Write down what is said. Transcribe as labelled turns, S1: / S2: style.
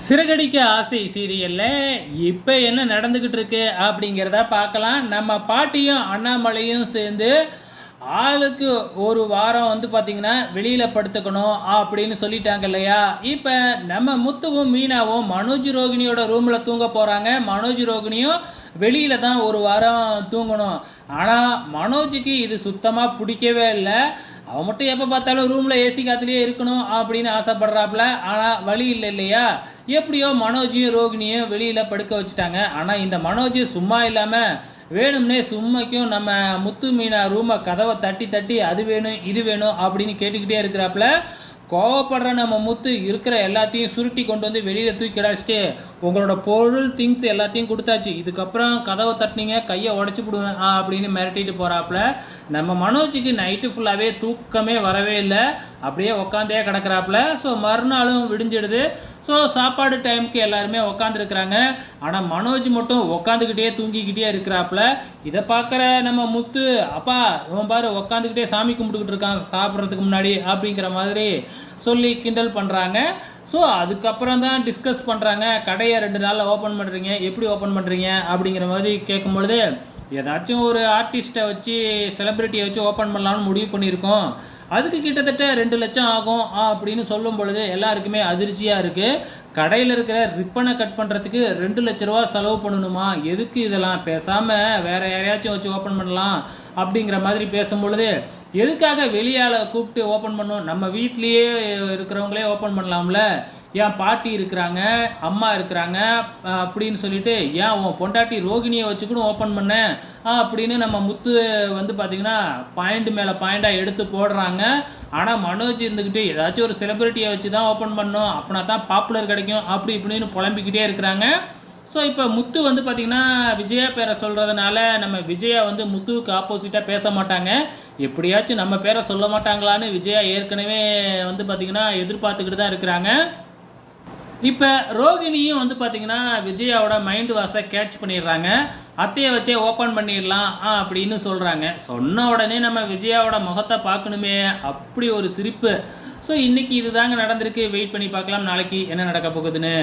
S1: சிறகடிக்க ஆசை சீரியலில் இப்போ என்ன நடந்துக்கிட்டு இருக்கு அப்படிங்கிறத பார்க்கலாம். நம்ம பாட்டியும் அண்ணாமலையும் சேர்ந்து ஆளுக்கு ஒரு வாரம் வந்து பார்த்திங்கன்னா வெளியில் படுத்துக்கணும் அப்படின்னு சொல்லிட்டாங்க இல்லையா? இப்போ நம்ம முத்துவும் மீனாவும் மனோஜ் ரோகிணியோட ரூமில் தூங்க போகிறாங்க மனோஜ் ரோகிணியும் வெளியில் தான் ஒரு வாரம் தூங்கணும். ஆனால் மனோஜுக்கு இது சுத்தமாக பிடிக்கவே இல்லை. அவன் மட்டும் எப்போ பார்த்தாலும் ரூமில் ஏசி காத்துலேயே இருக்கணும் அப்படின்னு ஆசைப்படுறாப்புல ஆனால் வழி இல்லை இல்லையா? எப்படியோ மனோஜையும் ரோகிணியும் வெளியில் படுக்க வச்சுட்டாங்க. ஆனால் இந்த மனோஜ் சும்மா இல்லாமல் வேணும்னே சும்மைக்கும் நம்ம முத்து மீனா ரூமை கதவை தட்டி தட்டி அது வேணும் இது வேணும் அப்படின்னு கேட்டுக்கிட்டே இருக்கிறாப்புல கோவப்படுற நம்ம முத்து இருக்கிற எல்லாத்தையும் சுருட்டி கொண்டு வந்து வெளியில் தூக்கிடாச்சிட்டு உங்களோட பொருள் திங்ஸ் எல்லாத்தையும் கொடுத்தாச்சு. இதுக்கப்புறம் கதவை தட்டினீங்க கையை உடச்சி விடுவேன் ஆ அப்படின்னு மிரட்டிட்டு போகிறாப்புல நம்ம மனோஜுக்கு நைட்டு ஃபுல்லாகவே தூக்கமே வரவே இல்லை. அப்படியே உக்காந்தே கிடக்குறாப்புல. ஸோ மறுநாளும் விடிஞ்சிடுது. ஸோ சாப்பாடு டைமுக்கு எல்லாருமே உக்காந்துருக்குறாங்க. ஆனால் மனோஜ் மட்டும் உக்காந்துக்கிட்டே தூங்கிக்கிட்டே இருக்கிறாப்புல. இதை பார்க்குற நம்ம முத்து அப்பா இவன் பாரு உக்காந்துக்கிட்டே சாமி கும்பிட்டுக்கிட்டு இருக்கான் சாப்பிட்றதுக்கு முன்னாடி அப்படிங்கிற மாதிரி சொல்லி கிண்டல் பண்ணுறாங்க ஸோ அதுக்கப்புறம் தான் டிஸ்கஸ் பண்ணுறாங்க கடையை ரெண்டு நாளில் ஓப்பன் பண்ணுறீங்க எப்படி ஓப்பன் பண்ணுறீங்க அப்படிங்கிற மாதிரி கேட்கும் பொழுது ஏதாச்சும் ஒரு ஆர்டிஸ்ட்டை வச்சு செலிப்ரிட்டியை வச்சு ஓப்பன் பண்ணலாம்னு முடிவு பண்ணியிருக்கோம். அதுக்கு கிட்டத்தட்ட ரெண்டு லட்சம் ஆகும் ஆ, அப்படின்னு சொல்லும் பொழுது எல்லாருக்குமே அதிர்ச்சியாக இருக்குது கடையில் இருக்கிற ரிப்பனை கட் பண்ணுறதுக்கு ரெண்டு லட்ச ரூபா செலவு பண்ணணுமா? எதுக்கு இதெல்லாம்? பேசாமல் வேறு யாரையாச்சும் வச்சு ஓப்பன் பண்ணலாம் அப்படிங்கிற மாதிரி பேசும்பொழுது எதுக்காக வெளியால் கூப்பிட்டு ஓப்பன் பண்ணணும் நம்ம வீட்லேயே இருக்கிறவங்களே ஓப்பன் பண்ணலாம்ல. ஏன் பாட்டி இருக்கிறாங்க அம்மா இருக்கிறாங்க அப்படின்னு சொல்லிட்டு ஏன் உன் பொண்டாட்டி ரோகிணியை வச்சு கூட ஓப்பன் பண்ணேன் அப்படின்னு நம்ம முத்து வந்து பார்த்திங்கன்னா பாயிண்ட் மேலே பாயிண்டாக எடுத்து போடுறாங்க. ஆனால் மனோஜ் இருந்துக்கிட்டு ஏதாச்சும் ஒரு செலிப்ரிட்டியை வச்சு தான் ஓப்பன் பண்ணோம் அப்படின்னா தான் பாப்புலர் கிடைக்கும். அப்படி இப்படின்னு புலம்பிக்கிட்டே இருக்கிறாங்க. ஸோ இப்போ முத்து வந்து பார்த்திங்கன்னா விஜயா பேரை சொல்கிறதுனால நம்ம விஜயா வந்து முத்துவுக்கு ஆப்போசிட்டாக பேச மாட்டாங்க. எப்படியாச்சும் நம்ம பேரை சொல்ல மாட்டாங்களான்னு விஜயா ஏற்கனவே வந்து பார்த்திங்கன்னா எதிர்பார்த்துக்கிட்டு தான் இருக்கிறாங்க. இப்போ ரோகிணியும் வந்து பார்த்தீங்கன்னா விஜயாவோட மைண்டு வாஷை கேட்ச் பண்ணிடுறாங்க. அத்தையை வச்சே ஓப்பன் பண்ணிடலாம் ஆ அப்படின்னு சொல்கிறாங்க சொன்ன உடனே நம்ம விஜயாவோட முகத்தை பார்க்கணுமே அப்படி ஒரு சிரிப்பு. ஸோ இன்றைக்கி இதுதாங்க நடந்திருக்கு. வெயிட் பண்ணி பார்க்கலாம். நாளைக்கு என்ன நடக்க போகுதுன்னு.